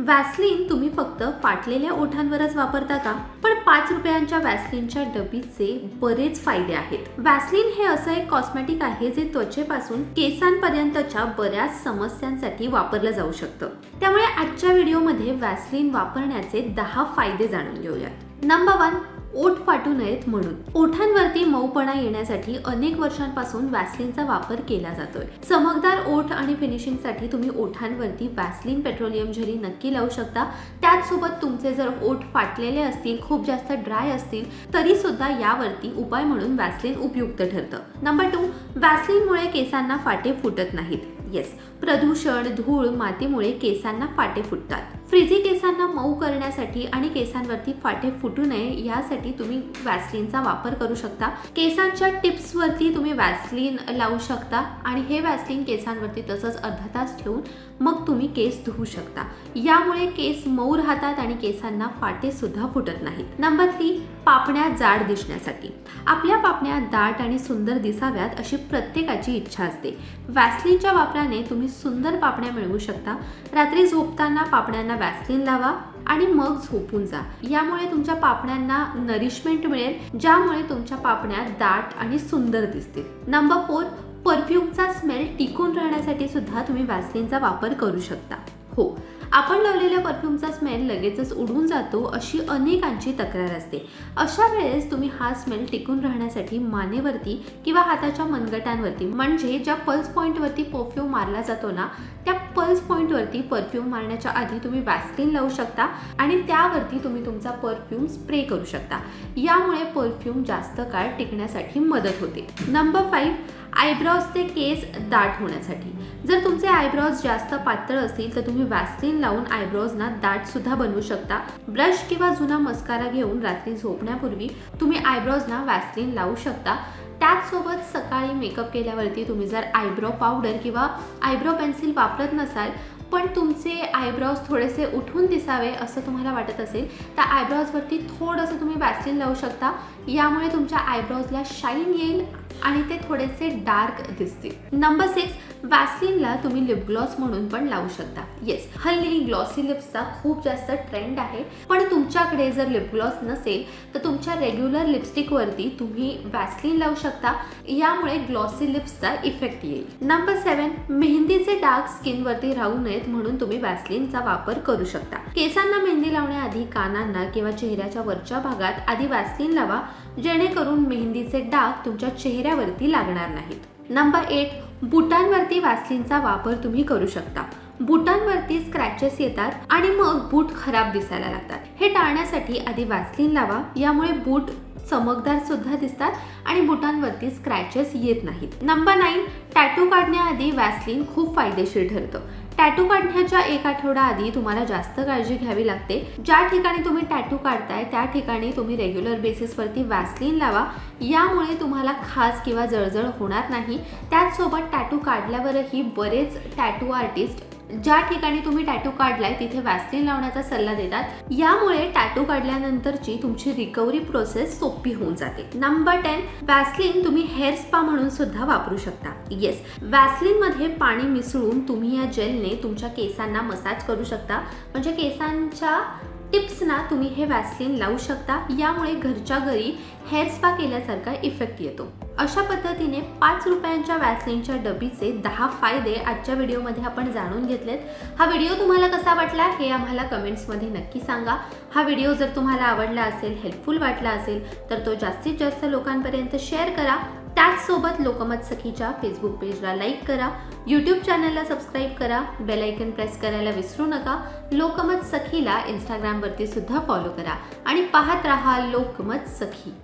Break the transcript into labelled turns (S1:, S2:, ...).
S1: Vaseline तुम्ही फक्त फाटलेल्या ओठांवरच वापरता का? पण पाच रुपयांच्या वॅसलिनच्या डबीचे बरेच फायदे आहेत. वॅसलिन हे असं एक कॉस्मेटिक आहे जे त्वचेपासून केसांपर्यंतच्या बऱ्याच समस्यांसाठी वापरलं जाऊ शकतं. त्यामुळे आजच्या व्हिडिओमध्ये वॅसलिन वापरण्याचे दहा फायदे जाणून घेऊयात. नंबर वन ओठ फाटू नयेत म्हणून. ओठांवरती मऊपणा येण्यासाठी अनेक वर्षांपासून वॅसलिनचा वापर केला जातोय. चमकदार ओठ आणि फिनिशिंगसाठी तुम्ही ओठांवरती वॅसलिन पेट्रोलियम झेली नक्की लावू शकता. त्याचसोबत तुमचे जर ओठ फाटलेले असतील खूप जास्त ड्राय असतील तरी सुद्धा यावरती उपाय म्हणून वॅसलिन उपयुक्त ठरतं. नंबर टू वॅसलिनमुळे केसांना फाटे फुटत नाहीत. येस प्रदूषण धूळ मातीमुळे केसांना फाटे फुटतात. फ्रिजी केसांना मऊ करण्यासाठी आणि केसांवरती फाटे फुटू नये यासाठी तुम्ही वॅसलिनचा वापर करू शकता. केसांच्या टिप्सवरती तुम्ही वॅसलिन लावू शकता आणि हे वॅसलिन केसांवरती तसंच अर्धा तास ठेवून मग तुम्ही केस धुवू शकता. यामुळे केस मऊ राहतात आणि केसांना फाटे सुद्धा फुटत नाहीत. नंबर थ्री पापण्या जाड दिसण्यासाठी. आपल्या पापण्या दाट आणि सुंदर दिसाव्यात अशी प्रत्येकाची इच्छा असते. वॅसलिनच्या वापराने तुम्ही सुंदर पापण्या मिळवू शकता. रात्री झोपताना पापण्यांना वॅसलिन लावा आणि मग झोपून जा. यामुळे तुमच्या पापण्यांना नरिशमेंट मिळेल ज्यामुळे तुमच्या पापण्या दाट आणि सुंदर दिसतील. नंबर फोर परफ्यूमचा स्मेल टिकून राहण्यासाठी सुद्धा तुम्ही वॅसलिनचा वापर करू शकता. हो आपण लावलेल्या परफ्यूमचा स्मेल लगेचच उडून जातो अशी अनेकांची तक्रार असते. अशा वेळेस तुम्ही हा स्मेल टिकून राहण्यासाठी मानेवरती किंवा हाताच्या मनगटांवरती म्हणजे ज्या पल्स पॉईंटवरती परफ्यूम मारला जातो ना त्या पल्स पॉईंटवरती परफ्यूम मारण्याच्या आधी तुम्ही वॅसलिन लावू शकता आणि त्यावरती तुम्ही तुमचा परफ्यूम स्प्रे करू शकता. यामुळे परफ्यूम जास्त काळ टिकण्यासाठी मदत होते. नंबर फाईव्ह आयब्रॉजचे केस दाट होण्यासाठी. जर तुमचे आयब्रॉज जास्त पातळ असतील तर तुम्ही वॅसलिन लावून आयब्रोजना दाट सुद्धा बनवू शकता. ब्रश किंवा जुना मस्कारा घेऊन रात्री झोपण्यापूर्वी तुम्ही आयब्रॉजना वॅसलिन लावू शकता. त्याचसोबत सकाळी मेकअप केल्यावरती तुम्ही जर आयब्रो पावडर किंवा आयब्रो पेन्सिल वापरत नसाल पण तुमचे आयब्रॉज थोडेसे उठून दिसावे असं तुम्हाला वाटत असेल तर आयब्रॉजवरती थोडंसं तुम्ही वॅसलिन लावू शकता. यामुळे तुमच्या आयब्रॉजला शाईन येईल आणि ते थोडेसे डार्क दिसतील. नंबर सिक्स वॅसलिनला तुम्ही लिप ग्लॉस म्हणून पण लावू शकता. येस हल्ली ग्लॉसी लिप्सचा खूप जास्त ट्रेंड आहे. पण तुमच्याकडे जर लिप ग्लॉस नसेल तर तुमच्या रेग्युलर लिपस्टिकवरती तुम्ही वॅसलिन लावू शकता. यामुळे ग्लॉसी लिप्सचा इफेक्ट येईल. नंबर सेवन मेहंदीचे डाग स्किनवरती राहू नयेत म्हणून तुम्ही वॅसलिनचा वापर करू शकता. केसांना मेहंदी लावण्याआधी कानांना किंवा चेहऱ्याच्या वरच्या भागात आधी वॅसलिन लावा जेणेकरून मेहंदीचे डाग तुमच्या चेहऱ्यावरती लागणार नाहीत. नंबर एट बुटांवरती वॅसलिनचा वापर तुम्ही करू शकता. बुटांवरती स्क्रॅचेस येतात आणि मग बूट खराब दिसायला लागतात. हे टाळण्यासाठी आधी वॅसलिन लावा. यामुळे बूट चमकदार सुद्धा दिसतात आणि बुटांवरती स्क्रॅचेस येत नाहीत. नंबर नाईन टॅटू काढण्याआधी वॅसलिन खूप फायदेशीर ठरतं. टॅटू काढण्याच्या एक आठवडा आधी तुम्हाला जास्त काळजी घ्यावी लागते. ज्या ठिकाणी तुम्ही टॅटू काढताय त्या ठिकाणी तुम्ही रेग्युलर बेसिसवरती वॅसलिन लावा. यामुळे तुम्हाला खास किंवा जळजळ होणार नाही. त्याचसोबत टॅटू काढल्यावरही बरेच टॅटू आर्टिस्ट ज्या ठिकाणी तुम्ही टॅटू काढलाय तिथे वॅसलिन लावण्याचा सल्ला देतात. यामुळे टॅटू काढल्यानंतरची तुमची रिकव्हरी प्रोसेस सोपी होऊन जाते. नंबर टेन वॅसलिन तुम्ही हेअर स्पा म्हणून सुद्धा वापरू शकता. येस वॅसलिनमध्ये पाणी मिसळून तुम्ही या जेलने तुमच्या केसांना मसाज करू शकता. म्हणजे केसांच्या टिप्सना तुम्ही हे वॅसलिन लावू शकता. यामुळे घरच्या घरी हेअर स्पा केल्यासारखा इफेक्ट येतो. अशा पद्धतीने पाच रुपयांच्या वॅसलिनच्या डबीचे दहा फायदे आजच्या व्हिडिओमध्ये आपण जाणून घेतलेत. हा व्हिडिओ तुम्हाला कसा वाटला हे आम्हाला कमेंट्समध्ये नक्की सांगा. हा व्हिडिओ जर तुम्हाला आवडला असेल हेल्पफुल वाटला असेल तर तो जास्तीत जास्त लोकांपर्यंत शेअर करा. त्याचसोबत लोकमत सखीच्या फेसबुक पेजला लाईक करा. यूट्यूब चॅनलला सबस्क्राईब करा. बेल आयकन प्रेस करायला विसरू नका. लोकमत सखीला इंस्टाग्रामवरती सुद्धा फॉलो करा. आणि पाहत राहा लोकमत सखी